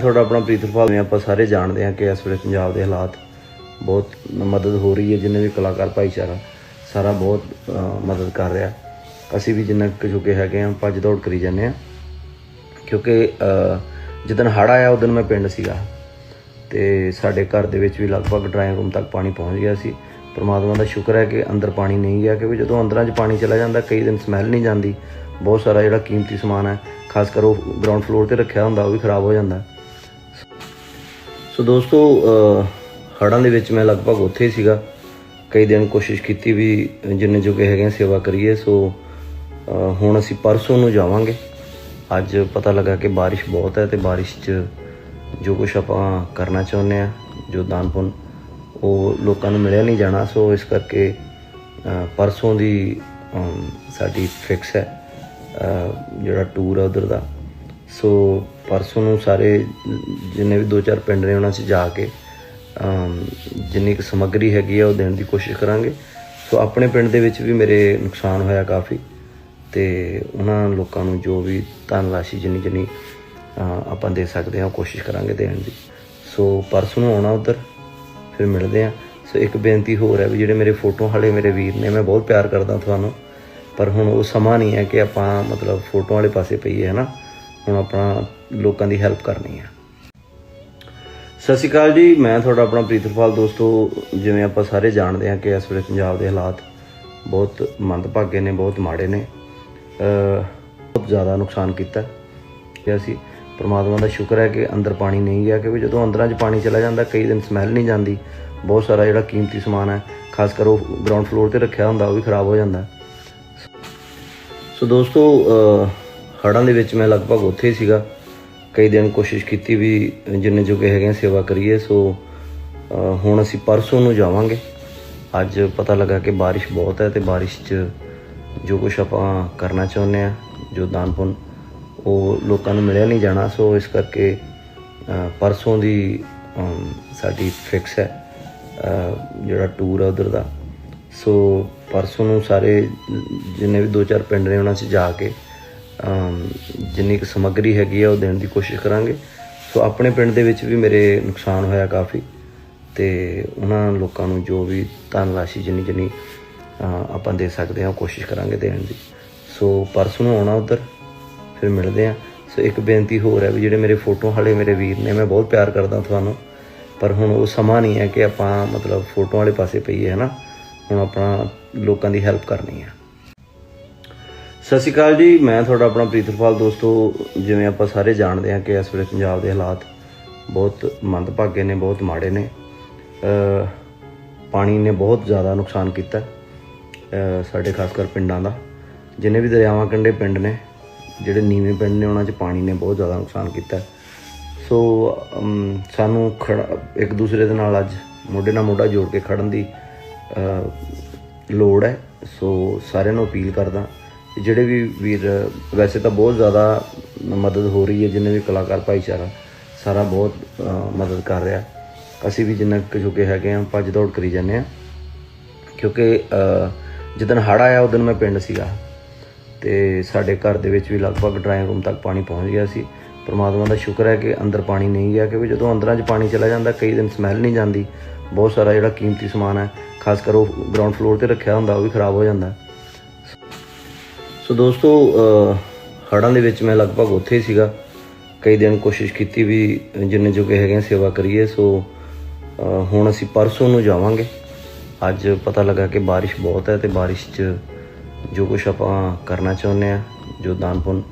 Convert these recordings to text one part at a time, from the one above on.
ਤੁਹਾਡਾ ਆਪਣਾ ਪ੍ਰੀਤਰਪਾਲ ਨੇ ਆਪਾਂ ਸਾਰੇ ਜਾਣਦੇ ਹਾਂ ਕਿ ਇਸ ਵੇਲੇ ਪੰਜਾਬ ਦੇ ਹਾਲਾਤ ਬਹੁਤ ਮਦਦ ਹੋ ਰਹੀ ਹੈ ਜਿੰਨੇ ਵੀ ਕਲਾਕਾਰ ਭਾਈਚਾਰਾ ਸਾਰਾ ਬਹੁਤ ਮਦਦ ਕਰ ਰਿਹਾ। ਅਸੀਂ ਵੀ ਜਿੰਨਾ ਕੁ ਜੋਗੇ ਹੈਗੇ ਹਾਂ ਭੱਜ ਦੌੜ ਕਰੀ ਜਾਂਦੇ ਹਾਂ। ਕਿਉਂਕਿ ਅਹ, ਜਿੱਦਣ ਹੜ੍ਹ ਆਇਆ ਉਦੋਂ ਮੈਂ ਪਿੰਡ ਸੀਗਾ। ਤੇ ਸਾਡੇ ਘਰ ਦੇ ਵਿੱਚ ਵੀ ਲਗਭਗ ਡਰਾਇੰਗ ਰੂਮ ਤੱਕ ਪਾਣੀ ਪਹੁੰਚ ਗਿਆ ਸੀ। ਪਰਮਾਤਮਾ ਦਾ ਸ਼ੁਕਰ ਹੈ ਕਿ ਅੰਦਰ ਪਾਣੀ ਨਹੀਂ ਗਿਆ ਕਿਉਂਕਿ ਜਦੋਂ ਅੰਦਰਾਂ 'ਚ ਪਾਣੀ ਚਲਾ ਜਾਂਦਾ ਕਈ ਦਿਨ ਸਮੈਲ ਨਹੀਂ ਜਾਂਦੀ। ਬਹੁਤ ਸਾਰਾ ਜਿਹੜਾ ਕੀਮਤੀ ਸਮਾਨ ਹੈ ਖਾਸ ਕਰ ਉਹ ਗਰਾਊਂਡ ਫਲੋਰ ਤੇ ਰੱਖਿਆ ਹੁੰਦਾ ਉਹ ਵੀ ਖਰਾਬ ਹੋ ਜਾਂਦਾ। ਸੋ ਦੋਸਤੋ ਅਹ, ਹੜ੍ਹਾਂ ਦੇ ਵਿੱਚ ਮੈਂ ਲਗਭਗ ਉੱਥੇ ਹੀ ਸੀਗਾ। ਕਈ ਦਿਨ ਕੋਸ਼ਿਸ਼ ਕੀਤੀ ਵੀ ਜਿੰਨੇ ਜੋਗੇ ਹੈਗੇ ਸੇਵਾ ਕਰੀਏ। ਸੋ ਹੁਣ ਅਸੀਂ ਪਰਸੋਂ ਨੂੰ ਜਾਵਾਂਗੇ। ਅੱਜ ਪਤਾ ਲੱਗਾ ਕਿ ਬਾਰਿਸ਼ ਬਹੁਤ ਹੈ ਤੇ ਬਾਰਿਸ਼ 'ਚ ਜੋ ਕੁਝ ਆਪਾਂ ਕਰਨਾ ਚਾਹੁੰਦੇ ਆ ਜੋ ਦਾਨ ਪੁੰਨ ਉਹ ਲੋਕਾਂ ਨੂੰ ਮਿਲਿਆ ਨਹੀਂ ਜਾਣਾ। ਸੋ ਇਸ ਕਰਕੇ ਪਰਸੋਂ ਦੀ ਸਾਡੀ ਫਿਕਸ ਹੈ। ਜਿਹੜਾ ਟੂਰ ਆ ਉਧਰ ਦਾ। ਸੋ ਪਰਸੋਂ ਨੂੰ ਸਾਰੇ ਜਿੰਨੇ ਵੀ ਦੋ ਚਾਰ ਪਿੰਡ ਨੇ ਉਹਨਾਂ 'ਚ ਜਾ ਕੇ ਜਿੰਨੀ ਕੁ ਸਮੱਗਰੀ ਹੈਗੀ ਆ ਉਹ ਦੇਣ ਦੀ ਕੋਸ਼ਿਸ਼ ਕਰਾਂਗੇ। ਸੋ ਆਪਣੇ ਪਿੰਡ ਦੇ ਵਿੱਚ ਵੀ ਮੇਰੇ ਨੁਕਸਾਨ ਹੋਇਆ ਕਾਫੀ ਤੇ ਉਹਨਾਂ ਲੋਕਾਂ ਨੂੰ ਜੋ ਵੀ ਧਨ ਰਾਸ਼ੀ ਜਿੰਨੀ ਜਿੰਨੀ ਆਪਾਂ ਦੇ ਸਕਦੇ ਹਾਂ ਉਹ ਕੋਸ਼ਿਸ਼ ਕਰਾਂਗੇ ਦੇਣ ਦੀ। ਸੋ ਪਰਸੋਂ ਨੂੰ ਆਉਣਾ ਉਧਰ, ਫਿਰ ਮਿਲਦੇ ਹਾਂ। ਸੋ ਇੱਕ ਬੇਨਤੀ ਹੋਰ ਹੈ ਵੀ ਜਿਹੜੇ ਮੇਰੇ ਫੋਟੋ ਵਾਲੇ ਮੇਰੇ ਵੀਰ ਨੇ, ਮੈਂ ਬਹੁਤ ਪਿਆਰ ਕਰਦਾ ਤੁਹਾਨੂੰ, ਪਰ ਹੁਣ ਉਹ ਸਮਾਂ ਨਹੀਂ ਹੈ ਕਿ ਆਪਾਂ ਮਤਲਬ ਫੋਟੋ ਵਾਲੇ ਪਾਸੇ ਪਈਏ, ਹੈ ਨਾ? ਹੁਣ ਆਪਣਾ ਲੋਕਾਂ ਦੀ ਹੈਲਪ ਕਰਨੀ ਹੈ। ਸਤਿ ਸ਼੍ਰੀ ਅਕਾਲ ਜੀ, ਮੈਂ ਤੁਹਾਡਾ ਆਪਣਾ ਪ੍ਰੀਤਪਾਲ ਦੋਸਤੋ ਜਿਵੇਂ ਆਪਾਂ ਸਾਰੇ ਜਾਣਦੇ ਹਾਂ ਕਿ ਇਸ ਵੇਲੇ ਪੰਜਾਬ ਦੇ ਹਾਲਾਤ ਬਹੁਤ ਮੰਦਭਾਗੇ ਨੇ, ਬਹੁਤ ਮਾੜੇ ਨੇ ਬਹੁਤ ਜ਼ਿਆਦਾ ਨੁਕਸਾਨ ਕੀਤਾ ਤੇ ਅਸੀਂ ਪ੍ਰਮਾਤਮਾ ਦਾ ਸ਼ੁਕਰ ਹੈ ਕਿ ਅੰਦਰ ਪਾਣੀ ਨਹੀਂ ਗਿਆ, ਕਿਉਂਕਿ ਜਦੋਂ ਅੰਦਰਾਂ 'ਚ ਪਾਣੀ ਚਲਾ ਜਾਂਦਾ, ਕਈ ਦਿਨ ਸਮੈਲ ਨਹੀਂ ਜਾਂਦੀ। ਬਹੁਤ ਸਾਰਾ ਜਿਹੜਾ ਕੀਮਤੀ ਸਮਾਨ ਹੈ, ਖਾਸ ਕਰ ਉਹ ਗਰਾਊਂਡ ਫਲੋਰ ਤੇ ਰੱਖਿਆ ਹੁੰਦਾ, ਉਹ ਵੀ ਖਰਾਬ ਹੋ ਜਾਂਦਾ ਸੋ ਦੋਸਤੋ ਹੜ੍ਹਾਂ ਦੇ ਵਿੱਚ ਮੈਂ ਲਗਭਗ ਉੱਥੇ ਹੀ ਸੀਗਾ। ਕਈ ਦਿਨ ਕੋਸ਼ਿਸ਼ ਕੀਤੀ ਵੀ ਜਿੰਨੇ ਜੋਗੇ ਹੈਗੇ ਆ ਸੇਵਾ ਕਰੀਏ, ਸੋ ਹੁਣ ਅਸੀਂ ਪਰਸੋਂ ਨੂੰ ਜਾਵਾਂਗੇ। ਅੱਜ ਪਤਾ ਲੱਗਾ ਕਿ ਬਾਰਿਸ਼ ਬਹੁਤ ਹੈ ਤੇ ਬਾਰਿਸ਼ 'ਚ ਜੋ ਕੁਝ ਆਪਾਂ ਕਰਨਾ ਚਾਹੁੰਦੇ ਆ ਜੋ ਦਾਨ ਪੁੰਨ, ਉਹ ਲੋਕਾਂ ਨੂੰ ਮਿਲਿਆ ਨਹੀਂ ਜਾਣਾ। ਸੋ ਇਸ ਕਰਕੇ ਪਰਸੋਂ ਦੀ ਸਾਡੀ ਫਿਕਸ ਹੈ ਜਿਹੜਾ ਟੂਰ ਆ ਉਧਰ ਦਾ। ਸੋ ਪਰਸੋਂ ਨੂੰ ਸਾਰੇ ਜਿੰਨੇ ਵੀ ਦੋ ਚਾਰ ਪਿੰਡ ਨੇ ਉਹਨਾਂ 'ਚ ਜਾ ਕੇ ਜਿੰਨੀ ਕੁ ਸਮੱਗਰੀ ਹੈਗੀ ਆ, ਉਹ ਦੇਣ ਦੀ ਕੋਸ਼ਿਸ਼ ਕਰਾਂਗੇ। ਸੋ ਆਪਣੇ ਪਿੰਡ ਦੇ ਵਿੱਚ ਵੀ ਮੇਰੇ ਨੁਕਸਾਨ ਹੋਇਆ ਕਾਫੀ। ਤੇ ਉਹਨਾਂ ਲੋਕਾਂ ਨੂੰ ਜੋ ਵੀ ਧਨ ਰਾਸ਼ੀ ਜਿੰਨੀ ਜਿੰਨੀ ਆਪਾਂ ਦੇ ਸਕਦੇ ਹਾਂ, ਉਹ ਕੋਸ਼ਿਸ਼ ਕਰਾਂਗੇ ਦੇਣ ਦੀ। ਸੋ ਪਰਸੋਂ ਨੂੰ ਆਉਣਾ ਉਧਰ, ਫਿਰ ਮਿਲਦੇ ਹਾਂ। ਸੋ ਇੱਕ ਬੇਨਤੀ ਹੋਰ ਹੈ ਵੀ ਜਿਹੜੇ ਮੇਰੇ ਫੋਟੋ ਵਾਲੇ ਮੇਰੇ ਵੀਰ ਨੇ, ਮੈਂ ਬਹੁਤ ਪਿਆਰ ਕਰਦਾ ਤੁਹਾਨੂੰ। ਪਰ ਹੁਣ ਉਹ ਸਮਾਂ ਨਹੀਂ ਹੈ ਕਿ ਆਪਾਂ ਮਤਲਬ ਫੋਟੋ ਵਾਲੇ ਪਾਸੇ ਪਈਏ, ਹੈ ਨਾ? ਹੁਣ ਆਪਣਾ ਲੋਕਾਂ ਦੀ ਹੈਲਪ ਕਰਨੀ ਹੈ। ਸਤਿ ਸ਼੍ਰੀ ਅਕਾਲ ਜੀ, ਮੈਂ ਤੁਹਾਡਾ ਆਪਣਾ ਪ੍ਰੀਤਰਪਾਲ ਦੋਸਤੋ ਜਿਵੇਂ ਆਪਾਂ ਸਾਰੇ ਜਾਣਦੇ ਹਾਂ ਕਿ ਇਸ ਵੇਲੇ ਪੰਜਾਬ ਦੇ ਹਾਲਾਤ ਬਹੁਤ ਮੰਦਭਾਗੇ ਨੇ, ਬਹੁਤ ਮਾੜੇ ਨੇ। ਪਾਣੀ ਨੇ ਬਹੁਤ ਜ਼ਿਆਦਾ ਨੁਕਸਾਨ ਕੀਤਾ ਸਾਡੇ ਖਾਸ ਕਰ ਪਿੰਡਾਂ ਦਾ। ਜਿੰਨੇ ਵੀ ਦਰਿਆਵਾਂ ਕੰਢੇ ਪਿੰਡ ਨੇ, ਜਿਹੜੇ ਨੀਵੇਂ ਪਿੰਡ ਨੇ, ਉਹਨਾਂ 'ਚ ਪਾਣੀ ਨੇ ਬਹੁਤ ਜ਼ਿਆਦਾ ਨੁਕਸਾਨ ਕੀਤਾ। ਸੋ ਸਾਨੂੰ ਖੜਾ, ਇੱਕ ਦੂਸਰੇ ਦੇ ਨਾਲ ਅੱਜ ਮੋਢੇ ਨਾਲ ਮੋਢਾ ਜੋੜ ਕੇ ਖੜਨ ਦੀ ਲੋੜ ਹੈ। ਸੋ ਸਾਰਿਆਂ ਨੂੰ ਅਪੀਲ ਕਰਦਾ ਜਿਹੜੇ ਵੀ ਵੀਰ ਵੈਸੇ ਤਾਂ ਬਹੁਤ ਜ਼ਿਆਦਾ ਮਦਦ ਹੋ ਰਹੀ ਹੈ ਜਿੰਨੇ ਵੀ ਕਲਾਕਾਰ ਭਾਈਚਾਰਾ ਸਾਰਾ ਬਹੁਤ ਮਦਦ ਕਰ ਰਿਹਾ। ਅਸੀਂ ਵੀ ਜਿੰਨਾ ਕੁ ਜੋਗੇ ਹੈਗੇ ਆ ਭੱਜ ਦੌੜ ਕਰੀ ਜਾਂਦੇ ਆ ਕਿਉਂਕਿ ਅਹ, ਜਿੱਦਣ ਹੜ੍ਹ ਆਇਆ ਉਦੋਂ ਮੈਂ ਪਿੰਡ ਸੀਗਾ। ਤੇ ਸਾਡੇ ਘਰ ਦੇ ਵਿੱਚ ਵੀ ਲਗਭਗ ਡਰਾਇੰਗ ਰੂਮ ਤੱਕ ਪਾਣੀ ਪਹੁੰਚ ਗਿਆ ਸੀ। ਪਰਮਾਤਮਾ ਦਾ ਸ਼ੁਕਰ ਹੈ ਕਿ ਅੰਦਰ ਪਾਣੀ ਨਹੀਂ ਗਿਆ ਕਿਉਂਕਿ ਜਦੋਂ ਅੰਦਰਾਂ 'ਚ ਪਾਣੀ ਚਲਾ ਜਾਂਦਾ ਕਈ ਦਿਨ ਸਮੈਲ ਨਹੀਂ ਜਾਂਦੀ। ਬਹੁਤ ਸਾਰਾ ਜਿਹੜਾ ਕੀਮਤੀ ਸਮਾਨ ਹੈ ਖਾਸ ਕਰ ਉਹ ਗਰਾਊਂਡ ਫਲੋਰ ਤੇ ਰੱਖਿਆ ਹੁੰਦਾ ਉਹ ਵੀ ਖਰਾਬ ਹੋ ਜਾਂਦਾ। ਸੋ ਦੋਸਤੋ ਅਹ, ਹੜ੍ਹਾਂ ਦੇ ਵਿੱਚ ਮੈਂ ਲਗਭਗ ਉੱਥੇ ਹੀ ਸੀਗਾ। ਕਈ ਦਿਨ ਕੋਸ਼ਿਸ਼ ਕੀਤੀ ਵੀ ਜਿੰਨੇ ਜੋਗੇ ਹੈਗੇ ਆ ਸੇਵਾ ਕਰੀਏ। ਸੋ ਹੁਣ ਅਸੀਂ ਪਰਸੋਂ ਨੂੰ ਜਾਵਾਂਗੇ। ਅੱਜ ਪਤਾ ਲੱਗਾ ਕਿ ਬਾਰਿਸ਼ ਬਹੁਤ ਹੈ ਤੇ ਬਾਰਿਸ਼ 'ਚ ਜੋ ਕੁਝ ਆਪਾਂ ਕਰਨਾ ਚਾਹੁੰਦੇ ਆ ਜੋ ਦਾਨ ਪੁੰਨ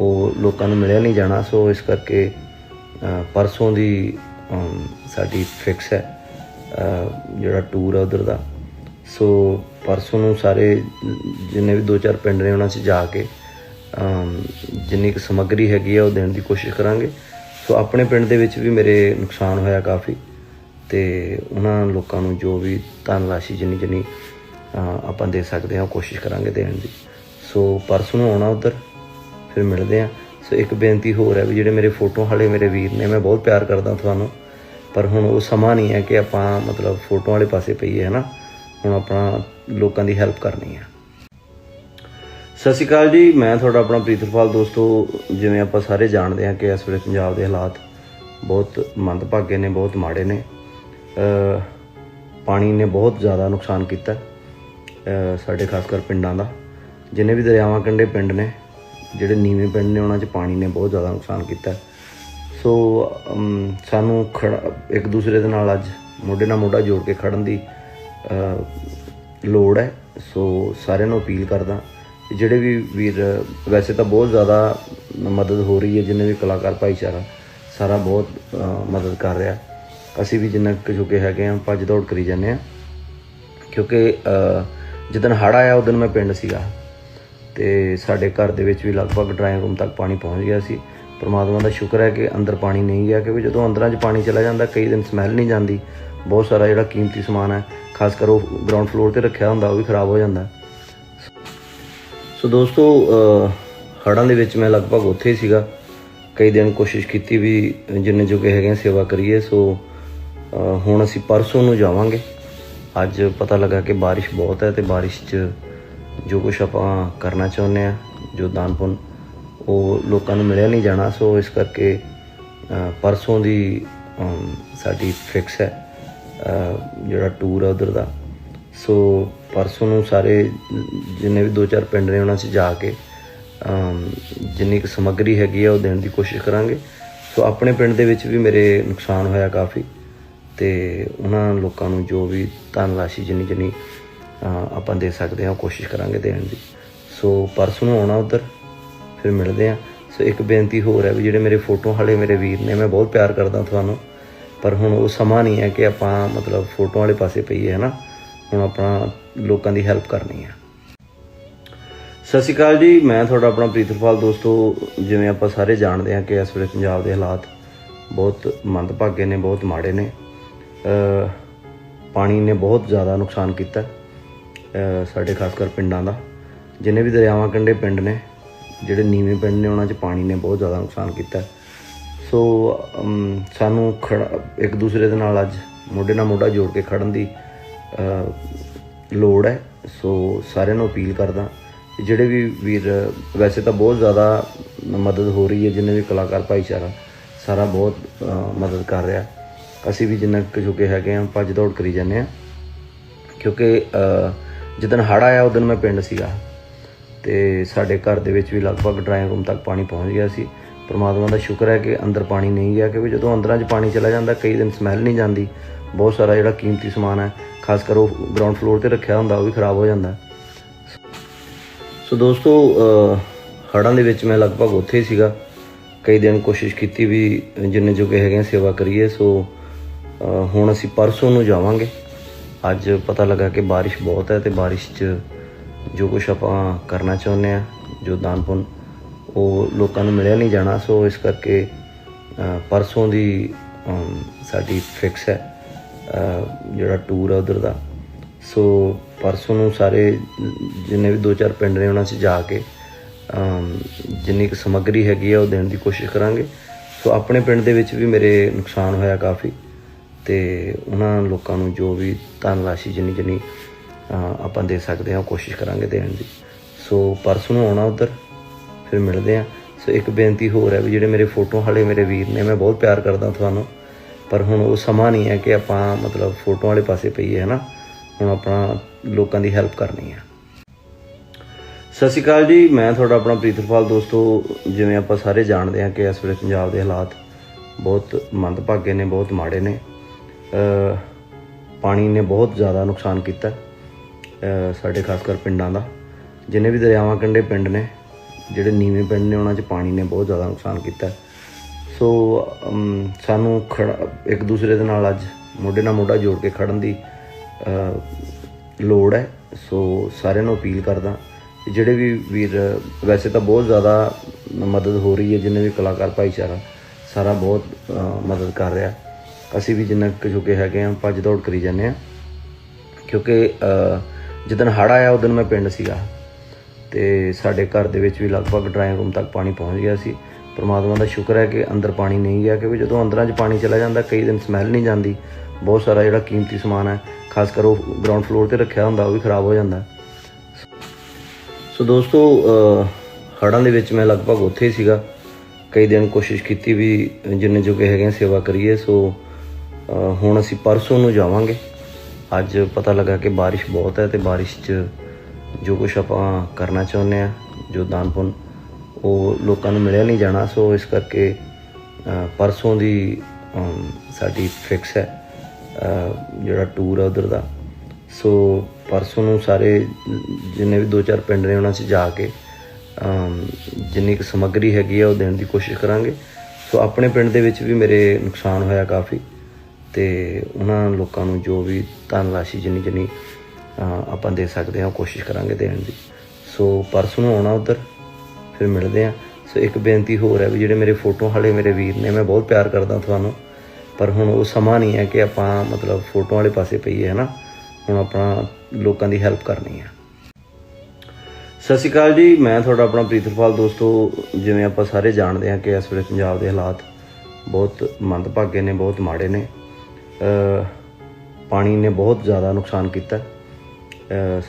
ਉਹ ਲੋਕਾਂ ਨੂੰ ਮਿਲਿਆ ਨਹੀਂ ਜਾਣਾ। ਸੋ ਇਸ ਕਰਕੇ ਪਰਸੋਂ ਦੀ ਸਾਡੀ ਫਿਕਸ ਹੈ। ਜਿਹੜਾ ਟੂਰ ਹੈ ਉਧਰ ਦਾ ਸੋ ਪਰਸੋਂ ਨੂੰ ਸਾਰੇ ਜਿੰਨੇ ਵੀ ਦੋ ਚਾਰ ਪਿੰਡ ਨੇ ਉਹਨਾਂ 'ਚ ਜਾ ਕੇ ਜਿੰਨੀ ਕੁ ਸਮੱਗਰੀ ਹੈਗੀ ਆ ਉਹ ਦੇਣ ਦੀ ਕੋਸ਼ਿਸ਼ ਕਰਾਂਗੇ। ਸੋ ਆਪਣੇ ਪਿੰਡ ਦੇ ਵਿੱਚ ਵੀ ਮੇਰੇ ਨੁਕਸਾਨ ਹੋਇਆ ਕਾਫੀ ਤੇ ਉਹਨਾਂ ਲੋਕਾਂ ਨੂੰ ਜੋ ਵੀ ਧਨ ਰਾਸ਼ੀ ਜਿੰਨੀ ਜਿੰਨੀ ਆਪਾਂ ਦੇ ਸਕਦੇ ਹਾਂ ਉਹ ਕੋਸ਼ਿਸ਼ ਕਰਾਂਗੇ ਦੇਣ ਦੀ। ਸੋ ਪਰਸੋਂ ਨੂੰ ਆਉਣਾ ਉਧਰ, ਫਿਰ ਮਿਲਦੇ ਹਾਂ। ਸੋ ਇੱਕ ਬੇਨਤੀ ਹੋਰ ਹੈ ਵੀ ਜਿਹੜੇ ਮੇਰੇ ਫੋਟੋ ਵਾਲੇ ਮੇਰੇ ਵੀਰ ਨੇ, ਮੈਂ ਬਹੁਤ ਪਿਆਰ ਕਰਦਾ ਤੁਹਾਨੂੰ, ਪਰ ਹੁਣ ਉਹ ਸਮਾਂ ਨਹੀਂ ਹੈ ਕਿ ਆਪਾਂ ਮਤਲਬ ਫੋਟੋ ਵਾਲੇ ਪਾਸੇ ਪਈਏ, ਹੈ ਨਾ? ਹੁਣ ਆਪਣਾ ਲੋਕਾਂ ਦੀ ਹੈਲਪ ਕਰਨੀ ਹੈ। ਸਤਿ ਸ਼੍ਰੀ ਅਕਾਲ ਜੀ, ਮੈਂ ਤੁਹਾਡਾ ਆਪਣਾ ਪ੍ਰੀਤਪਾਲ ਦੋਸਤੋ। ਜਿਵੇਂ ਆਪਾਂ ਸਾਰੇ ਜਾਣਦੇ ਹਾਂ ਕਿ ਇਸ ਵੇਲੇ ਪੰਜਾਬ ਦੇ ਹਾਲਾਤ ਬਹੁਤ ਮੰਦਭਾਗੇ ਨੇ, ਬਹੁਤ ਮਾੜੇ ਨੇ। ਪਾਣੀ ਨੇ ਬਹੁਤ ਜ਼ਿਆਦਾ ਨੁਕਸਾਨ ਕੀਤਾ ਸਾਡੇ ਖਾਸ ਕਰ ਪਿੰਡਾਂ ਦਾ। ਜਿੰਨੇ ਵੀ ਦਰਿਆਵਾਂ ਕੰਢੇ ਪਿੰਡ ਨੇ, ਜਿਹੜੇ ਨੀਵੇਂ ਪਿੰਡ ਨੇ, ਉਹਨਾਂ 'ਚ ਪਾਣੀ ਨੇ ਬਹੁਤ ਜ਼ਿਆਦਾ ਨੁਕਸਾਨ ਕੀਤਾ। ਸੋ ਸਾਨੂੰ ਖੜਾ- ਇੱਕ ਦੂਸਰੇ ਦੇ ਨਾਲ ਅੱਜ ਮੋਢੇ ਨਾਲ ਮੋਢਾ ਜੋੜ ਕੇ ਖੜਨ ਦੀ ਲੋੜ ਹੈ ਸੋ ਸਾਰਿਆਂ ਨੂੰ ਅਪੀਲ ਕਰਦਾ। ਜਿਹੜੇ ਵੀ ਵੀਰ ਵੈਸੇ ਤਾਂ ਬਹੁਤ ਜ਼ਿਆਦਾ ਮਦਦ ਹੋ ਰਹੀ ਹੈ ਜਿੰਨੇ ਵੀ ਕਲਾਕਾਰ ਭਾਈਚਾਰਾ ਸਾਰਾ ਬਹੁਤ ਮਦਦ ਕਰ ਰਿਹਾ। ਅਸੀਂ ਵੀ ਜਿੰਨਾ ਕੁ ਜੋਗੇ ਹੈਗੇ ਆ ਭੱਜ ਦੌੜ ਕਰੀ ਜਾਂਦੇ ਆ ਕਿਉਂਕਿ ਅ, ਜਿੱਦਣ ਹੜ੍ਹ ਆਇਆ ਉਦੋਂ ਮੈਂ ਪਿੰਡ ਸੀਗਾ। ਤੇ ਸਾਡੇ ਘਰ ਦੇ ਵਿੱਚ ਵੀ ਲਗਭਗ ਡਰਾਇੰਗ ਰੂਮ ਤੱਕ ਪਾਣੀ ਪਹੁੰਚ ਗਿਆ ਸੀ। ਪਰਮਾਤਮਾ ਦਾ ਸ਼ੁਕਰ ਹੈ ਕਿ ਅੰਦਰ ਪਾਣੀ ਨਹੀਂ ਗਿਆ ਕਿਉਂਕਿ ਜਦੋਂ ਅੰਦਰਾਂ 'ਚ ਪਾਣੀ ਚਲਾ ਜਾਂਦਾ ਕਈ ਦਿਨ ਸਮੈਲ ਨਹੀਂ ਜਾਂਦੀ। ਬਹੁਤ ਸਾਰਾ ਜਿਹੜਾ ਕੀਮਤੀ ਸਮਾਨ ਹੈ ਖਾਸ ਕਰ ਉਹ ਗਰਾਊਂਡ ਫਲੋਰ ਤੇ ਰੱਖਿਆ ਹੁੰਦਾ ਉਹ ਵੀ ਖਰਾਬ ਹੋ ਜਾਂਦਾ। ਸੋ ਦੋਸਤੋ ਅ, ਹੜ੍ਹਾਂ ਦੇ ਵਿੱਚ ਮੈਂ ਲਗਭਗ ਉੱਥੇ ਹੀ ਸੀਗਾ। ਕਈ ਦਿਨ ਕੋਸ਼ਿਸ਼ ਕੀਤੀ ਵੀ ਜਿੰਨੇ ਜੋਗੇ ਹੈਗੇ ਸੇਵਾ ਕਰੀਏ। ਸੋ ਹੁਣ ਅਸੀਂ ਪਰਸੋਂ ਨੂੰ ਜਾਵਾਂਗੇ। ਅੱਜ ਪਤਾ ਲੱਗਾ ਕਿ ਬਾਰਿਸ਼ ਬਹੁਤ ਹੈ ਤੇ ਬਾਰਿਸ਼ 'ਚ ਜੋ ਕੁਝ ਆਪਾਂ ਕਰਨਾ ਚਾਹੁੰਦੇ ਆ ਜੋ ਦਾਨ ਪੁੰਨ ਉਹ ਲੋਕਾਂ ਨੂੰ ਮਿਲਿਆ ਨਹੀਂ ਜਾਣਾ। ਸੋ ਇਸ ਕਰਕੇ ਪਰਸੋਂ ਦੀ ਸਾਡੀ ਫਿਕਸ ਹੈ। ਜਿਹੜਾ ਟੂਰ ਆ ਉਧਰ ਦਾ। ਸੋ ਪਰਸੋਂ ਨੂੰ ਸਾਰੇ ਜਿੰਨੇ ਵੀ ਦੋ ਚਾਰ ਪਿੰਡ ਨੇ, ਉਹਨਾਂ 'ਚ ਜਾ ਕੇ ਜਿੰਨੀ ਕੁ ਸਮੱਗਰੀ ਹੈਗੀ ਆ, ਉਹ ਦੇਣ ਦੀ ਕੋਸ਼ਿਸ਼ ਕਰਾਂਗੇ। ਸੋ ਆਪਣੇ ਪਿੰਡ ਦੇ ਵਿੱਚ ਵੀ ਮੇਰੇ ਨੁਕਸਾਨ ਹੋਇਆ ਕਾਫੀ। ਤੇ ਉਹਨਾਂ ਲੋਕਾਂ ਨੂੰ ਜੋ ਵੀ ਧਨ ਰਾਸ਼ੀ ਜਿੰਨੀ ਜਿੰਨੀ ਆਪਾਂ ਦੇ ਸਕਦੇ ਹਾਂ, ਉਹ ਕੋਸ਼ਿਸ਼ ਕਰਾਂਗੇ ਦੇਣ ਦੀ। ਸੋ ਪਰਸੋਂ ਨੂੰ ਆਉਣਾ ਉਧਰ, ਫਿਰ ਮਿਲਦੇ ਆ ਸੋ ਇੱਕ ਬੇਨਤੀ ਹੋਰ ਹੈ ਵੀ ਜਿਹੜੇ ਮੇਰੇ ਫੋਟੋ ਹਾਲੇ ਮੇਰੇ ਵੀਰ ਨੇ, ਮੈਂ ਬਹੁਤ ਪਿਆਰ ਕਰਦਾ ਤੁਹਾਨੂੰ। ਪਰ ਹੁਣ ਉਹ ਸਮਾਂ ਨਹੀਂ ਹੈ ਕਿ ਆਪਾਂ ਮਤਲਬ ਫੋਟੋ ਵਾਲੇ ਪਾਸੇ ਪਈਏ, ਹੈ ਨਾ? ਹੁਣ ਆਪਣਾ ਲੋਕਾਂ ਦੀ ਹੈਲਪ ਕਰਨੀ ਹੈ। ਸਤਿ ਸ਼੍ਰੀ ਅਕਾਲ ਜੀ, ਮੈਂ ਤੁਹਾਡਾ ਆਪਣਾ ਪ੍ਰੀਤਪਾਲ ਦੋਸਤੋ, ਜਿਵੇਂ ਆਪਾਂ ਸਾਰੇ ਜਾਣਦੇ ਹਾਂ ਕਿ ਇਸ ਵੇਲੇ ਪੰਜਾਬ ਦੇ ਹਾਲਾਤ ਬਹੁਤ ਮੰਦਭਾਗੇ ਨੇ, ਬਹੁਤ ਮਾੜੇ ਨੇ। ਪਾਣੀ ਨੇ ਬਹੁਤ ਜ਼ਿਆਦਾ ਨੁਕਸਾਨ ਕੀਤਾ ਸਾਡੇ ਖਾਸ ਕਰ ਪਿੰਡਾਂ ਦਾ। ਜਿੰਨੇ ਵੀ ਦਰਿਆਵਾਂ ਕੰਢੇ ਪਿੰਡ ਨੇ, ਜਿਹੜੇ ਨੀਵੇਂ ਪਿੰਡ ਨੇ, ਉਹਨਾਂ 'ਚ ਪਾਣੀ ਨੇ ਬਹੁਤ ਜ਼ਿਆਦਾ ਨੁਕਸਾਨ ਕੀਤਾ। ਸੋ ਸਾਨੂੰ ਖੜਾ- ਇੱਕ ਦੂਸਰੇ ਦੇ ਨਾਲ ਅੱਜ ਮੋਢੇ ਨਾਲ ਮੋਢਾ ਜੋੜ ਕੇ ਖੜਨ ਦੀ ਲੋੜ ਹੈ। ਸੋ ਸਾਰਿਆਂ ਨੂੰ ਅਪੀਲ ਕਰਦਾ ਜਿਹੜੇ ਵੀ ਵੀਰ ਵੈਸੇ ਤਾਂ ਬਹੁਤ ਜ਼ਿਆਦਾ ਮਦਦ ਹੋ ਰਹੀ ਹੈ ਜਿੰਨੇ ਵੀ ਕਲਾਕਾਰ ਭਾਈਚਾਰਾ ਸਾਰਾ ਬਹੁਤ ਮਦਦ ਕਰ ਰਿਹਾ। ਅਸੀਂ ਵੀ ਜਿੰਨਾ ਕੁ ਜੋਗੇ ਹੈਗੇ ਆ ਭੱਜ ਦੌੜ ਕਰੀ ਜਾਂਦੇ ਆ ਕਿਉਂਕਿ ਅ, ਜਿੱਦਣ ਹੜ੍ਹ ਆਇਆ ਉਦੋਂ ਮੈਂ ਪਿੰਡ ਸੀਗਾ। ਤੇ ਸਾਡੇ ਘਰ ਦੇ ਵਿੱਚ ਵੀ ਲਗਭਗ ਡਰਾਇੰਗ ਰੂਮ ਤੱਕ ਪਾਣੀ ਪਹੁੰਚ ਗਿਆ ਸੀ। ਪਰਮਾਤਮਾ ਦਾ ਸ਼ੁਕਰ ਹੈ ਕਿ ਅੰਦਰ ਪਾਣੀ ਨਹੀਂ ਗਿਆ ਕਿਉਂਕਿ ਜਦੋਂ ਅੰਦਰਾਂ 'ਚ ਪਾਣੀ ਚਲਾ ਜਾਂਦਾ ਕਈ ਦਿਨ ਸਮੈਲ ਨਹੀਂ ਜਾਂਦੀ। ਬਹੁਤ ਸਾਰਾ ਜਿਹੜਾ ਕੀਮਤੀ ਸਮਾਨ ਹੈ ਖਾਸ ਕਰ ਉਹ ਗਰਾਊਂਡ ਫਲੋਰ ਤੇ ਰੱਖਿਆ ਹੁੰਦਾ ਉਹ ਵੀ ਖਰਾਬ ਹੋ ਜਾਂਦਾ। ਸੋ ਦੋਸਤੋ ਅ, ਹੜ੍ਹਾਂ ਦੇ ਵਿੱਚ ਮੈਂ ਲਗਭਗ ਉੱਥੇ ਹੀ ਸੀਗਾ। ਕਈ ਦਿਨ ਕੋਸ਼ਿਸ਼ ਕੀਤੀ ਵੀ ਜਿੰਨੇ ਜੋਗੇ ਹੈਗੇ ਆ ਸੇਵਾ ਕਰੀਏ ਸੋ ਹੁਣ ਅਸੀਂ ਪਰਸੋਂ ਨੂੰ ਜਾਵਾਂਗੇ। ਅੱਜ ਪਤਾ ਲੱਗਾ ਕਿ ਬਾਰਿਸ਼ ਬਹੁਤ ਹੈ ਤੇ ਬਾਰਿਸ਼ 'ਚ ਜੋ ਕੁਝ ਆਪਾਂ ਕਰਨਾ ਚਾਹੁੰਦੇ ਆ ਜੋ ਦਾਨ ਪੁੰਨ ਉਹ ਲੋਕਾਂ ਨੂੰ ਮਿਲਿਆ ਨਹੀਂ ਜਾਣਾ, ਸੋ ਇਸ ਕਰਕੇ ਪਰਸੋਂ ਦੀ ਸਾਡੀ ਫਿਕਸ ਹੈ ਜਿਹੜਾ ਟੂਰ ਹੈ ਉਧਰ ਦਾ। ਸੋ ਪਰਸੋਂ ਨੂੰ ਸਾਰੇ ਜਿੰਨੇ ਵੀ ਦੋ ਚਾਰ ਪਿੰਡ ਨੇ ਉਹਨਾਂ 'ਚ ਜਾ ਕੇ ਜਿੰਨੀ ਕੁ ਸਮੱਗਰੀ ਹੈਗੀ ਆ ਉਹ ਦੇਣ ਦੀ ਕੋਸ਼ਿਸ਼ ਕਰਾਂਗੇ। ਸੋ ਆਪਣੇ ਪਿੰਡ ਦੇ ਵਿੱਚ ਵੀ ਮੇਰੇ ਨੁਕਸਾਨ ਹੋਇਆ ਕਾਫੀ ਤੇ ਉਹਨਾਂ ਲੋਕਾਂ ਨੂੰ ਜੋ ਵੀ ਧਨ ਰਾਸ਼ੀ ਜਿੰਨੀ ਜਿੰਨੀ ਆਪਾਂ ਦੇ ਸਕਦੇ ਹਾਂ ਉਹ ਕੋਸ਼ਿਸ਼ ਕਰਾਂਗੇ ਦੇਣ ਦੀ। ਸੋ ਪਰਸੋਂ ਨੂੰ ਆਉਣਾ ਉਧਰ। ਫਿਰ ਮਿਲਦੇ ਆ। ਸੋ ਇੱਕ ਬੇਨਤੀ ਹੋਰ ਹੈ ਵੀ ਜਿਹੜੇ ਮੇਰੇ ਫੋਟੋ ਵਾਲੇ ਮੇਰੇ ਵੀਰ ਨੇ, ਮੈਂ ਬਹੁਤ ਪਿਆਰ ਕਰਦਾ ਤੁਹਾਨੂੰ। ਪਰ ਹੁਣ ਉਹ ਸਮਾਂ ਨਹੀਂ ਹੈ ਕਿ ਆਪਾਂ ਮਤਲਬ ਫੋਟੋ ਵਾਲੇ ਪਾਸੇ ਪਈਏ, ਹੈ ਨਾ? ਹੁਣ ਆਪਣਾ ਲੋਕਾਂ ਦੀ ਹੈਲਪ ਕਰਨੀ ਹੈ। ਸਤਿ ਸ਼੍ਰੀ ਅਕਾਲ ਜੀ। ਮੈਂ ਤੁਹਾਡਾ ਆਪਣਾ ਪ੍ਰੀਤਪਾਲ ਦੋਸਤੋ, ਜਿਵੇਂ ਆਪਾਂ ਸਾਰੇ ਜਾਣਦੇ ਹਾਂ ਕਿ ਇਸ ਵੇਲੇ ਪੰਜਾਬ ਦੇ ਹਾਲਾਤ ਬਹੁਤ ਮੰਦਭਾਗੇ ਨੇ, ਬਹੁਤ ਮਾੜੇ ਨੇ। ਪਾਣੀ ਨੇ ਬਹੁਤ ਜ਼ਿਆਦਾ ਨੁਕਸਾਨ ਕੀਤਾ ਸਾਡੇ ਖਾਸ ਕਰ ਪਿੰਡਾਂ ਦਾ। ਜਿੰਨੇ ਵੀ ਦਰਿਆਵਾਂ ਕੰਢੇ ਪਿੰਡ ਨੇ ਜਿਹੜੇ ਨੀਵੇਂ ਪਿੰਡ ਨੇ ਉਹਨਾਂ 'ਚ ਪਾਣੀ ਨੇ ਬਹੁਤ ਜ਼ਿਆਦਾ ਨੁਕਸਾਨ ਕੀਤਾ। ਸੋ ਸਾਨੂੰ ਖੜਾ- ਇੱਕ ਦੂਸਰੇ ਦੇ ਨਾਲ ਅੱਜ ਮੋਢੇ ਨਾਲ ਮੋਢਾ ਜੋੜ ਕੇ ਖੜਨ ਦੀ ਲੋੜ ਹੈ। ਸੋ ਸਾਰਿਆਂ ਨੂੰ ਅਪੀਲ ਕਰਦਾ। ਜਿਹੜੇ ਵੀ ਵੀਰ ਵੈਸੇ ਤਾਂ ਬਹੁਤ ਜ਼ਿਆਦਾ ਮਦਦ ਹੋ ਰਹੀ ਹੈ ਜਿੰਨੇ ਵੀ ਕਲਾਕਾਰ ਭਾਈਚਾਰਾ ਸਾਰਾ ਬਹੁਤ ਮਦਦ ਕਰ ਰਿਹਾ। ਅਸੀਂ ਵੀ ਜਿੰਨਾ ਕੁ ਜੋਗੇ ਹੈਗੇ ਆ ਭੱਜ ਦੌੜ ਕਰੀ ਜਾਂਦੇ ਆ ਕਿਉਂਕਿ ਅ, ਜਿੱਦਣ ਹੜ੍ਹ ਆਇਆ ਉਦੋਂ ਮੈਂ ਪਿੰਡ ਸੀਗਾ। ਤੇ ਸਾਡੇ ਘਰ ਦੇ ਵਿੱਚ ਵੀ ਲਗਭਗ ਡਰਾਇੰਗ ਰੂਮ ਤੱਕ ਪਾਣੀ ਪਹੁੰਚ ਗਿਆ ਸੀ। ਪਰਮਾਤਮਾ ਦਾ ਸ਼ੁਕਰ ਹੈ ਕਿ ਅੰਦਰ ਪਾਣੀ ਨਹੀਂ ਗਿਆ ਕਿਉਂਕਿ ਜਦੋਂ ਅੰਦਰਾਂ 'ਚ ਪਾਣੀ ਚਲਾ ਜਾਂਦਾ ਕਈ ਦਿਨ ਸਮੈਲ ਨਹੀਂ ਜਾਂਦੀ। ਬਹੁਤ ਸਾਰਾ ਜਿਹੜਾ ਕੀਮਤੀ ਸਮਾਨ ਹੈ ਖਾਸ ਕਰ ਉਹ ਗਰਾਊਂਡ ਫਲੋਰ ਤੇ ਰੱਖਿਆ ਹੁੰਦਾ ਉਹ ਵੀ ਖਰਾਬ ਹੋ ਜਾਂਦਾ। ਸੋ ਦੋਸਤੋ ਅ, ਹੜ੍ਹਾਂ ਦੇ ਵਿੱਚ ਮੈਂ ਲਗਭਗ ਉੱਥੇ ਹੀ ਸੀਗਾ। ਕਈ ਦਿਨ ਕੋਸ਼ਿਸ਼ ਕੀਤੀ ਵੀ ਜਿੰਨੇ ਜੋਗੇ ਹੈਗੇ ਸੇਵਾ ਕਰੀਏ। ਸੋ ਹੁਣ ਅਸੀਂ ਪਰਸੋਂ ਨੂੰ ਜਾਵਾਂਗੇ। ਅੱਜ ਪਤਾ ਲੱਗਾ ਕਿ ਬਾਰਿਸ਼ ਬਹੁਤ ਹੈ ਤੇ ਬਾਰਿਸ਼ 'ਚ ਜੋ ਕੁਝ ਆਪਾਂ ਕਰਨਾ ਚਾਹੁੰਦੇ ਆ ਜੋ ਦਾਨ ਪੁੰਨ, ਉਹ ਲੋਕਾਂ ਨੂੰ ਮਿਲਿਆ ਨਹੀਂ ਜਾਣਾ, ਸੋ ਇਸ ਕਰਕੇ ਪਰਸੋਂ ਦੀ ਸਾਡੀ ਫਿਕਸ ਹੈ ਜਿਹੜਾ ਟੂਰ ਹੈ ਉਧਰ ਦਾ। ਸੋ ਪਰਸੋਂ ਨੂੰ ਸਾਰੇ ਜਿੰਨੇ ਵੀ ਦੋ ਚਾਰ ਪਿੰਡ ਨੇ ਉਹਨਾਂ 'ਚ ਜਾ ਕੇ ਜਿੰਨੀ ਕੁ ਸਮੱਗਰੀ ਹੈਗੀ ਆ, ਉਹ ਦੇਣ ਦੀ ਕੋਸ਼ਿਸ਼ ਕਰਾਂਗੇ। ਸੋ ਆਪਣੇ ਪਿੰਡ ਦੇ ਵਿੱਚ ਵੀ ਮੇਰੇ ਨੁਕਸਾਨ ਹੋਇਆ ਕਾਫੀ, ਤੇ ਉਹਨਾਂ ਲੋਕਾਂ ਨੂੰ ਜੋ ਵੀ ਧਨ ਰਾਸ਼ੀ ਜਿੰਨੀ ਜਿੰਨੀ ਆਪਾਂ ਦੇ ਸਕਦੇ ਹਾਂ, ਕੋਸ਼ਿਸ਼ ਕਰਾਂਗੇ ਦੇਣ ਦੀ। ਸੋ ਪਰਸੋਂ ਨੂੰ ਆਉਣਾ ਉਧਰ, ਫਿਰ ਮਿਲਦੇ ਆ ਸੋ ਇੱਕ ਬੇਨਤੀ ਹੋਰ ਹੈ ਵੀ ਜਿਹੜੇ ਮੇਰੇ ਫੋਟੋ ਵਾਲੇ ਮੇਰੇ ਵੀਰ ਨੇ, ਮੈਂ ਬਹੁਤ ਪਿਆਰ ਕਰਦਾ ਤੁਹਾਨੂੰ, ਪਰ ਹੁਣ ਉਹ ਸਮਾਂ ਨਹੀਂ ਹੈ ਕਿ ਆਪਾਂ ਮਤਲਬ ਫੋਟੋ ਵਾਲੇ ਪਾਸੇ ਪਈਏ, ਹੈ ਨਾ? ਹੁਣ ਆਪਣਾ ਲੋਕਾਂ ਦੀ ਹੈਲਪ ਕਰਨੀ ਹੈ। ਸਤਿ ਸ਼੍ਰੀ ਅਕਾਲ ਜੀ, ਮੈਂ ਤੁਹਾਡਾ ਆਪਣਾ ਪ੍ਰੀਤਪਾਲ ਦੋਸਤੋ, ਜਿਵੇਂ ਆਪਾਂ ਸਾਰੇ ਜਾਣਦੇ ਹਾਂ ਕਿ ਇਸ ਵੇਲੇ ਪੰਜਾਬ ਦੇ ਹਾਲਾਤ ਬਹੁਤ ਮੰਦਭਾਗੇ ਨੇ, ਬਹੁਤ ਮਾੜੇ ਨੇ। ਪਾਣੀ ਨੇ ਬਹੁਤ ਜ਼ਿਆਦਾ ਨੁਕਸਾਨ ਕੀਤਾ।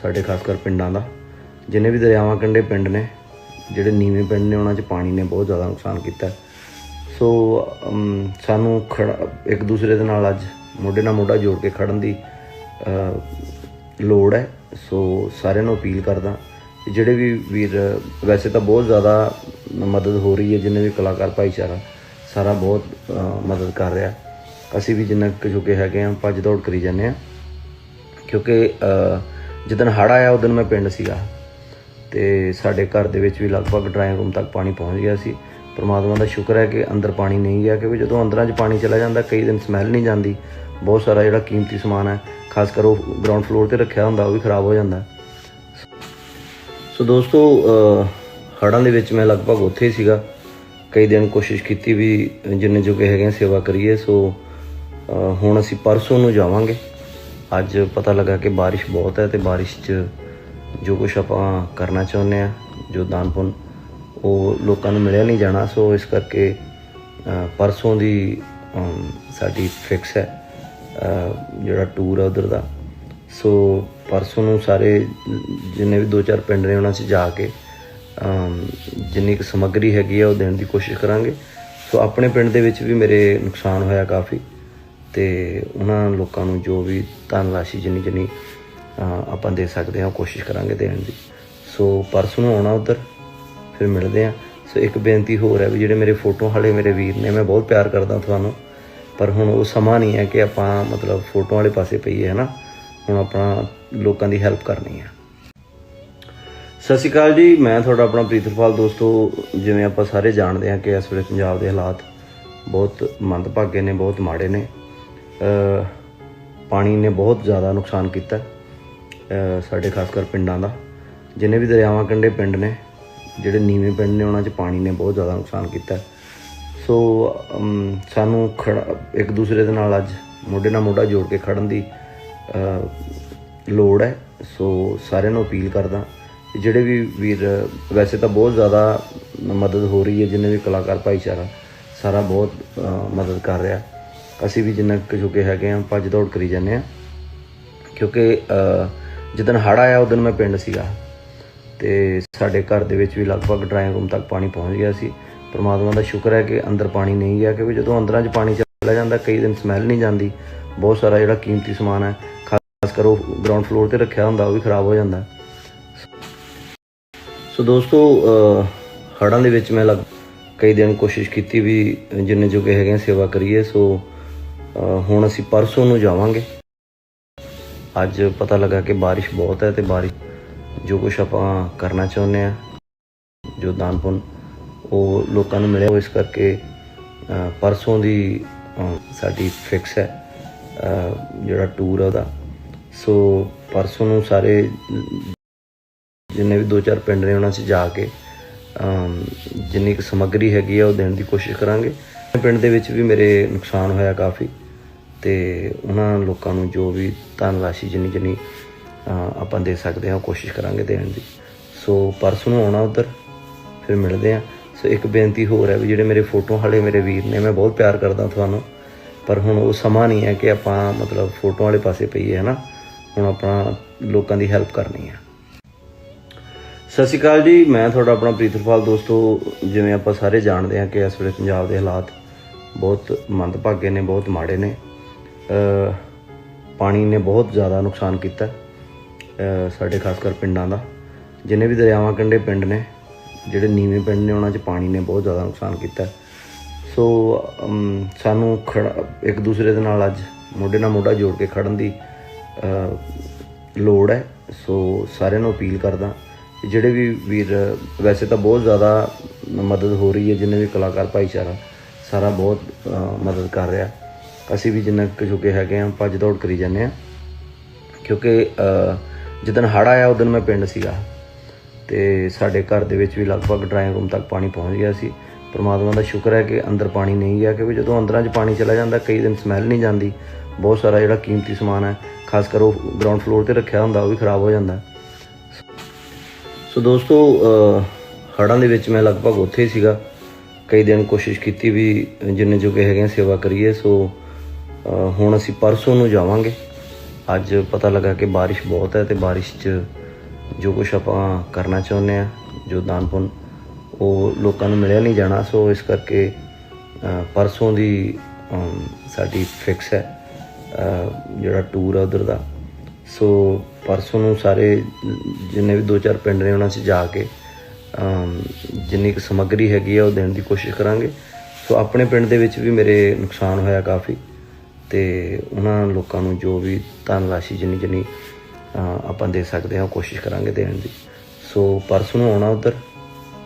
ਸਾਡੇ ਖਾਸ ਕਰ ਪਿੰਡਾਂ ਦਾ, ਜਿੰਨੇ ਵੀ ਦਰਿਆਵਾਂ ਕੰਢੇ ਪਿੰਡ ਨੇ, ਜਿਹੜੇ ਨੀਵੇਂ ਪਿੰਡ ਨੇ, ਉਹਨਾਂ 'ਚ ਪਾਣੀ ਨੇ ਬਹੁਤ ਜ਼ਿਆਦਾ ਨੁਕਸਾਨ ਕੀਤਾ। ਸੋ ਸਾਨੂੰ ਖੜਾ, ਇੱਕ ਦੂਸਰੇ ਦੇ ਨਾਲ ਅੱਜ ਮੋਢੇ ਨਾਲ ਮੋਢਾ ਜੋੜ ਕੇ ਖੜਨ ਦੀ ਲੋੜ ਹੈ। ਸੋ ਸਾਰਿਆਂ ਨੂੰ ਅਪੀਲ ਕਰਦਾ ਜਿਹੜੇ ਵੀ ਵੀਰ, ਵੈਸੇ ਤਾਂ ਬਹੁਤ ਜ਼ਿਆਦਾ ਮਦਦ ਹੋ ਰਹੀ ਹੈ, ਜਿੰਨੇ ਵੀ ਕਲਾਕਾਰ ਭਾਈਚਾਰਾ, ਸਾਰਾ ਬਹੁਤ ਮਦਦ ਕਰ ਰਿਹਾ। ਅਸੀਂ ਵੀ ਜਿੰਨਾ ਕੁ ਜੋਗੇ ਹੈਗੇ ਆ ਭੱਜ ਦੌੜ ਕਰੀ ਜਾਂਦੇ ਆ ਕਿਉਂਕਿ ਅ, ਜਿੱਦਣ ਹੜ੍ਹ ਆਇਆ ਉਦੋਂ ਮੈਂ ਪਿੰਡ ਸੀਗਾ। ਤੇ ਸਾਡੇ ਘਰ ਦੇ ਵਿੱਚ ਵੀ ਲਗਭਗ ਡਰਾਇੰਗ ਰੂਮ ਤੱਕ ਪਾਣੀ ਪਹੁੰਚ ਗਿਆ ਸੀ। ਪਰਮਾਤਮਾ ਦਾ ਸ਼ੁਕਰ ਹੈ ਕਿ ਅੰਦਰ ਪਾਣੀ ਨਹੀਂ ਗਿਆ ਕਿਉਂਕਿ ਜਦੋਂ ਅੰਦਰਾਂ 'ਚ ਪਾਣੀ ਚਲਾ ਜਾਂਦਾ ਕਈ ਦਿਨ ਸਮੈਲ ਨਹੀਂ ਜਾਂਦੀ। ਬਹੁਤ ਸਾਰਾ ਜਿਹੜਾ ਕੀਮਤੀ ਸਮਾਨ ਹੈ ਖਾਸ ਕਰ ਉਹ ਗਰਾਊਂਡ ਫਲੋਰ ਤੇ ਰੱਖਿਆ ਹੁੰਦਾ ਉਹ ਵੀ ਖਰਾਬ ਹੋ ਜਾਂਦਾ। ਸੋ ਦੋਸਤੋ ਅ, ਹੜ੍ਹਾਂ ਦੇ ਵਿੱਚ ਮੈਂ ਲਗਭਗ ਉੱਥੇ ਹੀ ਸੀਗਾ। ਕਈ ਦਿਨ ਕੋਸ਼ਿਸ਼ ਕੀਤੀ ਵੀ ਜਿੰਨੇ ਜੋਗੇ ਹੈਗੇ ਸੇਵਾ ਕਰੀਏ। ਸੋ ਹੁਣ ਅਸੀਂ ਪਰਸੋਂ ਨੂੰ ਜਾਵਾਂਗੇ। ਅੱਜ ਪਤਾ ਲੱਗਾ ਕਿ ਬਾਰਿਸ਼ ਬਹੁਤ ਹੈ ਤੇ ਬਾਰਿਸ਼ 'ਚ ਜੋ ਕੁਝ ਆਪਾਂ ਕਰਨਾ ਚਾਹੁੰਦੇ ਆ ਜੋ ਦਾਨ ਪੁੰਨ, ਉਹ ਲੋਕਾਂ ਨੂੰ ਮਿਲਿਆ ਨਹੀਂ ਜਾਣਾ, ਸੋ ਇਸ ਕਰਕੇ ਪਰਸੋਂ ਦੀ ਸਾਡੀ ਫਿਕਸ ਹੈ ਜਿਹੜਾ ਟੂਰ ਹੈ ਉਧਰ ਦਾ। ਸੋ ਪਰਸੋਂ ਨੂੰ ਸਾਰੇ ਜਿੰਨੇ ਵੀ ਦੋ ਚਾਰ ਪਿੰਡ ਨੇ ਉਹਨਾਂ 'ਚ ਜਾ ਕੇ ਜਿੰਨੀ ਕੁ ਸਮੱਗਰੀ ਹੈਗੀ ਆ, ਉਹ ਦੇਣ ਦੀ ਕੋਸ਼ਿਸ਼ ਕਰਾਂਗੇ। ਸੋ ਆਪਣੇ ਪਿੰਡ ਦੇ ਵਿੱਚ ਵੀ ਮੇਰੇ ਨੁਕਸਾਨ ਹੋਇਆ ਕਾਫੀ। ਤੇ ਉਹਨਾਂ ਲੋਕਾਂ ਨੂੰ ਜੋ ਵੀ ਧਨ ਰਾਸ਼ੀ ਜਿੰਨੀ ਜਿੰਨੀ ਆਪਾਂ ਦੇ ਸਕਦੇ ਹਾਂ ਉਹ ਕੋਸ਼ਿਸ਼ ਕਰਾਂਗੇ ਦੇਣ ਦੀ। ਸੋ ਪਰਸੋਂ ਨੂੰ ਆਉਣਾ ਉਧਰ, ਫਿਰ ਮਿਲਦੇ ਆ ਸੋ ਇੱਕ ਬੇਨਤੀ ਹੋਰ ਹੈ ਵੀ ਜਿਹੜੇ ਮੇਰੇ ਫੋਟੋ ਵਾਲੇ ਮੇਰੇ ਵੀਰ ਨੇ, ਮੈਂ ਬਹੁਤ ਪਿਆਰ ਕਰਦਾ ਤੁਹਾਨੂੰ, ਪਰ ਹੁਣ ਉਹ ਸਮਾਂ ਨਹੀਂ ਹੈ ਕਿ ਆਪਾਂ ਮਤਲਬ ਫੋਟੋ ਵਾਲੇ ਪਾਸੇ ਪਈਏ, ਹੈ ਨਾ? ਹੁਣ ਆਪਣਾ ਲੋਕਾਂ ਦੀ ਹੈਲਪ ਕਰਨੀ ਹੈ। ਸਤਿ ਸ਼੍ਰੀ ਅਕਾਲ ਜੀ, ਮੈਂ ਤੁਹਾਡਾ ਆਪਣਾ ਪ੍ਰੀਤਪਾਲ ਦੋਸਤੋ, ਜਿਵੇਂ ਆਪਾਂ ਸਾਰੇ ਜਾਣਦੇ ਹਾਂ ਕਿ ਇਸ ਵੇਲੇ ਪੰਜਾਬ ਦੇ ਹਾਲਾਤ ਬਹੁਤ ਮੰਦਭਾਗੇ ਨੇ, ਬਹੁਤ ਮਾੜੇ ਨੇ। ਪਾਣੀ ਨੇ ਬਹੁਤ ਜ਼ਿਆਦਾ ਨੁਕਸਾਨ ਕੀਤਾ ਸਾਡੇ ਖਾਸ ਕਰ ਪਿੰਡਾਂ ਦਾ। ਜਿੰਨੇ ਵੀ ਦਰਿਆਵਾਂ ਕੰਢੇ ਪਿੰਡ ਨੇ, ਜਿਹੜੇ ਨੀਵੇਂ ਪਿੰਡ ਨੇ, ਉਹਨਾਂ 'ਚ ਪਾਣੀ ਨੇ ਬਹੁਤ ਜ਼ਿਆਦਾ ਨੁਕਸਾਨ ਕੀਤਾ। ਸੋ ਸਾਨੂੰ ਖੜਾ, ਇੱਕ ਦੂਸਰੇ ਦੇ ਨਾਲ ਅੱਜ ਮੋਢੇ ਨਾਲ ਮੋਢਾ ਜੋੜ ਕੇ ਖੜਨ ਦੀ ਲੋੜ ਹੈ। ਸੋ, ਸਾਰਿਆਂ ਨੂੰ ਅਪੀਲ ਕਰਦਾ ਜਿਹੜੇ ਵੀ ਵੀਰ, ਵੈਸੇ ਤਾਂ ਬਹੁਤ ਜ਼ਿਆਦਾ ਮਦਦ ਹੋ ਰਹੀ ਹੈ, ਜਿੰਨੇ ਵੀ ਕਲਾਕਾਰ, ਭਾਈਚਾਰਾ, ਸਾਰਾ ਬਹੁਤ ਮਦਦ ਕਰ ਰਿਹਾ। ਅਸੀਂ ਵੀ ਜਿੰਨਾ ਕੁ ਜੋਗੇ ਹੈਗੇ ਆ ਭੱਜ ਦੌੜ ਕਰੀ ਜਾਂਦੇ ਆ ਕਿਉਂਕਿ ਅ, ਜਿੱਦਣ ਹੜ੍ਹ ਆਇਆ ਉਦੋਂ ਮੈਂ ਪਿੰਡ ਸੀਗਾ। ਤੇ ਸਾਡੇ ਘਰ ਦੇ ਵਿੱਚ ਵੀ ਲਗਭਗ ਡਰਾਇੰਗ ਰੂਮ ਤੱਕ ਪਾਣੀ ਪਹੁੰਚ ਗਿਆ ਸੀ। ਪਰਮਾਤਮਾ ਦਾ ਸ਼ੁਕਰ ਹੈ ਕਿ ਅੰਦਰ ਪਾਣੀ ਨਹੀਂ ਗਿਆ ਕਿਉਂਕਿ ਜਦੋਂ ਅੰਦਰਾਂ 'ਚ ਪਾਣੀ ਚਲਾ ਜਾਂਦਾ ਕਈ ਦਿਨ ਸਮੈਲ ਨਹੀਂ ਜਾਂਦੀ। ਬਹੁਤ ਸਾਰਾ ਜਿਹੜਾ ਕੀਮਤੀ ਸਮਾਨ ਹੈ ਖਾਸ ਕਰ ਉਹ ਗਰਾਊਂਡ ਫਲੋਰ ਤੇ ਰੱਖਿਆ ਹੁੰਦਾ ਉਹ ਵੀ ਖਰਾਬ ਹੋ ਜਾਂਦਾ। ਸੋ ਦੋਸਤੋ ਅ, ਹੜ੍ਹਾਂ ਦੇ ਵਿੱਚ ਮੈਂ ਲੱਗ ਕਈ ਦਿਨ ਕੋਸ਼ਿਸ਼ ਕੀਤੀ ਵੀ ਜਿੰਨੇ ਜੋਗੇ ਹੈਗੇ ਆ ਸੇਵਾ ਕਰੀਏ। ਸੋ ਹੁਣ ਅਸੀਂ ਪਰਸੋਂ ਨੂੰ ਜਾਵਾਂਗੇ। ਅੱਜ ਪਤਾ ਲੱਗਾ ਕਿ ਬਾਰਿਸ਼ ਬਹੁਤ ਹੈ ਤੇ ਬਾਰਿਸ਼ ਜੋ ਕੁਝ ਆਪਾਂ ਕਰਨਾ ਚਾਹੁੰਦੇ ਆ ਜੋ ਦਾਨ ਪੁੰਨ, ਉਹ ਲੋਕਾਂ ਨੂੰ ਮਿਲਿਆ ਇਸ ਕਰਕੇ ਪਰਸੋਂ ਦੀ ਸਾਡੀ ਫਿਕਸ ਹੈ ਜਿਹੜਾ ਟੂਰ ਹੈ ਉਹਦਾ। ਸੋ ਪਰਸੋਂ ਨੂੰ ਸਾਰੇ ਜਿੰਨੇ ਵੀ ਦੋ ਚਾਰ ਪਿੰਡ ਨੇ, ਉਹਨਾਂ 'ਚ ਜਾ ਕੇ ਜਿੰਨੀ ਕੁ ਸਮੱਗਰੀ ਹੈਗੀ ਆ, ਉਹ ਦੇਣ ਦੀ ਕੋਸ਼ਿਸ਼ ਕਰਾਂਗੇ। ਪਿੰਡ ਦੇ ਵਿੱਚ ਵੀ ਮੇਰੇ ਨੁਕਸਾਨ ਹੋਇਆ ਕਾਫੀ। ਤੇ ਉਹਨਾਂ ਲੋਕਾਂ ਨੂੰ ਜੋ ਵੀ ਧਨ ਰਾਸ਼ੀ ਜਿੰਨੀ ਜਿੰਨੀ ਆਪਾਂ ਦੇ ਸਕਦੇ ਹਾਂ ਉਹ ਕੋਸ਼ਿਸ਼ ਕਰਾਂਗੇ ਦੇਣ ਦੀ। ਸੋ ਪਰਸੋਂ ਨੂੰ ਆਉਣਾ ਉਧਰ, ਫਿਰ ਮਿਲਦੇ ਆ ਸੋ ਇੱਕ ਬੇਨਤੀ ਹੋਰ ਹੈ ਵੀ ਜਿਹੜੇ ਮੇਰੇ ਫੋਟੋ ਹਾਲੇ ਮੇਰੇ ਵੀਰ ਨੇ, ਮੈਂ ਬਹੁਤ ਪਿਆਰ ਕਰਦਾ ਤੁਹਾਨੂੰ, ਪਰ ਹੁਣ ਉਹ ਸਮਾਂ ਨਹੀਂ ਹੈ ਕਿ ਆਪਾਂ ਮਤਲਬ ਫੋਟੋ ਵਾਲੇ ਪਾਸੇ ਪਈਏ, ਹੈ ਨਾ? ਹੁਣ ਆਪਣਾ ਲੋਕਾਂ ਦੀ ਹੈਲਪ ਕਰਨੀ ਹੈ। ਸਤਿ ਸ਼੍ਰੀ ਅਕਾਲ ਜੀ, ਮੈਂ ਤੁਹਾਡਾ ਆਪਣਾ ਪ੍ਰੀਤਪਾਲ ਦੋਸਤੋ ਜਿਵੇਂ ਆਪਾਂ ਸਾਰੇ ਜਾਣਦੇ ਹਾਂ ਕਿ ਇਸ ਵੇਲੇ ਪੰਜਾਬ ਦੇ ਹਾਲਾਤ ਬਹੁਤ ਮੰਦਭਾਗੇ ਨੇ, ਬਹੁਤ ਮਾੜੇ ਨੇ। ਪਾਣੀ ਨੇ ਬਹੁਤ ਜ਼ਿਆਦਾ ਨੁਕਸਾਨ ਕੀਤਾ ਸਾਡੇ ਖਾਸ ਕਰ ਪਿੰਡਾਂ ਦਾ। ਜਿੰਨੇ ਵੀ ਦਰਿਆਵਾਂ ਕੰਢੇ ਪਿੰਡ ਨੇ, ਜਿਹੜੇ ਨੀਵੇਂ ਪਿੰਡ ਨੇ, ਉਹਨਾਂ 'ਚ ਪਾਣੀ ਨੇ ਬਹੁਤ ਜ਼ਿਆਦਾ ਨੁਕਸਾਨ ਕੀਤਾ। ਸੋ ਸਾਨੂੰ ਖੜਾ, ਇੱਕ ਦੂਸਰੇ ਦੇ ਨਾਲ ਅੱਜ ਮੋਢੇ ਨਾਲ ਮੋਢਾ ਜੋੜ ਕੇ ਖੜਨ ਦੀ ਲੋੜ ਹੈ। ਸੋ, ਸਾਰਿਆਂ ਨੂੰ ਅਪੀਲ ਕਰਦਾ ਜਿਹੜੇ ਵੀ ਵੀਰ, ਵੈਸੇ ਤਾਂ ਬਹੁਤ ਜ਼ਿਆਦਾ ਮਦਦ ਹੋ ਰਹੀ ਹੈ, ਜਿੰਨੇ ਵੀ ਕਲਾਕਾਰ ਭਾਈਚਾਰਾ, ਸਾਰਾ ਬਹੁਤ ਮਦਦ ਕਰ ਰਿਹਾ। ਅਸੀਂ ਵੀ ਜਿੰਨਾ ਕੁ ਜੋਗੇ ਹੈਗੇ ਆ ਭੱਜ ਦੌੜ ਕਰੀ ਜਾਂਦੇ ਆ ਕਿਉਂਕਿ ਅ, ਜਿੱਦਣ ਹੜ੍ਹ ਆਇਆ ਉਦੋਂ ਮੈਂ ਪਿੰਡ ਸੀਗਾ। ਤੇ ਸਾਡੇ ਘਰ ਦੇ ਵਿੱਚ ਵੀ ਲਗਭਗ ਡਰਾਇੰਗ ਰੂਮ ਤੱਕ ਪਾਣੀ ਪਹੁੰਚ ਗਿਆ ਸੀ। ਪਰਮਾਤਮਾ ਦਾ ਸ਼ੁਕਰ ਹੈ ਕਿ ਅੰਦਰ ਪਾਣੀ ਨਹੀਂ ਗਿਆ ਕਿਉਂਕਿ ਜਦੋਂ ਅੰਦਰਾਂ 'ਚ ਪਾਣੀ ਚਲਾ ਜਾਂਦਾ ਕਈ ਦਿਨ ਸਮੈਲ ਨਹੀਂ ਜਾਂਦੀ। ਬਹੁਤ ਸਾਰਾ ਜਿਹੜਾ ਕੀਮਤੀ ਸਮਾਨ ਹੈ ਖਾਸ ਕਰ ਉਹ ਗਰਾਊਂਡ ਫਲੋਰ ਤੇ ਰੱਖਿਆ ਹੁੰਦਾ ਉਹ ਵੀ ਖਰਾਬ ਹੋ ਜਾਂਦਾ। ਸੋ ਦੋਸਤੋ ਅ, ਹੜ੍ਹਾਂ ਦੇ ਵਿੱਚ ਮੈਂ ਲਗਭਗ ਉੱਥੇ ਹੀ ਸੀਗਾ। ਕਈ ਦਿਨ ਕੋਸ਼ਿਸ਼ ਕੀਤੀ ਵੀ ਜਿੰਨੇ ਜੋਗੇ ਹੈਗੇ ਆ ਸੇਵਾ ਕਰੀਏ। ਸੋ ਹੁਣ ਅਸੀਂ ਪਰਸੋਂ ਨੂੰ ਜਾਵਾਂਗੇ। ਅੱਜ ਪਤਾ ਲੱਗਾ ਕਿ ਬਾਰਿਸ਼ ਬਹੁਤ ਹੈ ਤੇ ਬਾਰਿਸ਼ 'ਚ ਜੋ ਕੁਝ ਆਪਾਂ ਕਰਨਾ ਚਾਹੁੰਦੇ ਆ ਜੋ ਦਾਨ ਪੁੰਨ, ਉਹ ਲੋਕਾਂ ਨੂੰ ਮਿਲਿਆ ਨਹੀਂ ਜਾਣਾ। ਸੋ ਇਸ ਕਰਕੇ ਪਰਸੋਂ ਦੀ ਸਾਡੀ ਫਿਕਸ ਹੈ ਜਿਹੜਾ ਟੂਰ ਆ ਉਧਰ ਦਾ। ਸੋ ਪਰਸੋਂ ਨੂੰ ਸਾਰੇ ਜਿੰਨੇ ਵੀ ਦੋ ਚਾਰ ਪਿੰਡ ਨੇ, ਉਹਨਾਂ 'ਚ ਜਾ ਕੇ ਜਿੰਨੀ ਕੁ ਸਮੱਗਰੀ ਹੈਗੀ ਆ, ਉਹ ਦੇਣ ਦੀ ਕੋਸ਼ਿਸ਼ ਕਰਾਂਗੇ। ਸੋ ਆਪਣੇ ਪਿੰਡ ਦੇ ਵਿੱਚ ਵੀ ਮੇਰੇ ਨੁਕਸਾਨ ਹੋਇਆ ਕਾਫੀ। ਤੇ ਉਹਨਾਂ ਲੋਕਾਂ ਨੂੰ ਜੋ ਵੀ ਧਨ ਰਾਸ਼ੀ ਜਿੰਨੀ ਜਿੰਨੀ ਆਪਾਂ ਦੇ ਸਕਦੇ ਹਾਂ ਉਹ ਕੋਸ਼ਿਸ਼ ਕਰਾਂਗੇ ਦੇਣ ਦੀ। ਸੋ ਪਰਸੋਂ ਨੂੰ ਆਉਣਾ ਉਧਰ,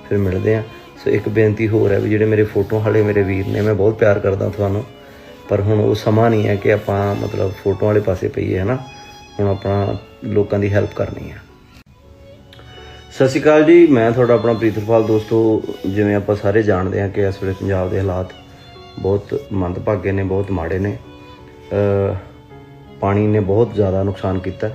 ਫਿਰ ਮਿਲਦੇ ਆ ਸੋ ਇੱਕ ਬੇਨਤੀ ਹੋਰ ਹੈ ਵੀ ਜਿਹੜੇ ਮੇਰੇ ਫੋਟੋ ਵਾਲੇ ਮੇਰੇ ਵੀਰ ਨੇ, ਮੈਂ ਬਹੁਤ ਪਿਆਰ ਕਰਦਾ ਤੁਹਾਨੂੰ, ਪਰ ਹੁਣ ਉਹ ਸਮਾਂ ਨਹੀਂ ਹੈ ਕਿ ਆਪਾਂ ਮਤਲਬ ਫੋਟੋ ਵਾਲੇ ਪਾਸੇ ਪਈਏ ਹਨਾ ਹੁਣ ਆਪਣਾ ਲੋਕਾਂ ਦੀ ਹੈਲਪ ਕਰਨੀ ਹੈ। ਸਤਿ ਸ਼੍ਰੀ ਅਕਾਲ ਜੀ, ਮੈਂ ਤੁਹਾਡਾ ਆਪਣਾ ਪ੍ਰੀਤਰਪਾਲ ਦੋਸਤੋ, ਜਿਵੇਂ ਆਪਾਂ ਸਾਰੇ ਜਾਣਦੇ ਹਾਂ ਕਿ ਇਸ ਵੇਲੇ ਪੰਜਾਬ ਦੇ ਹਾਲਾਤ ਬਹੁਤ ਮੰਦਭਾਗੇ ਨੇ, ਬਹੁਤ ਮਾੜੇ ਨੇ। ਪਾਣੀ ਨੇ ਬਹੁਤ ਜ਼ਿਆਦਾ ਨੁਕਸਾਨ ਕੀਤਾ।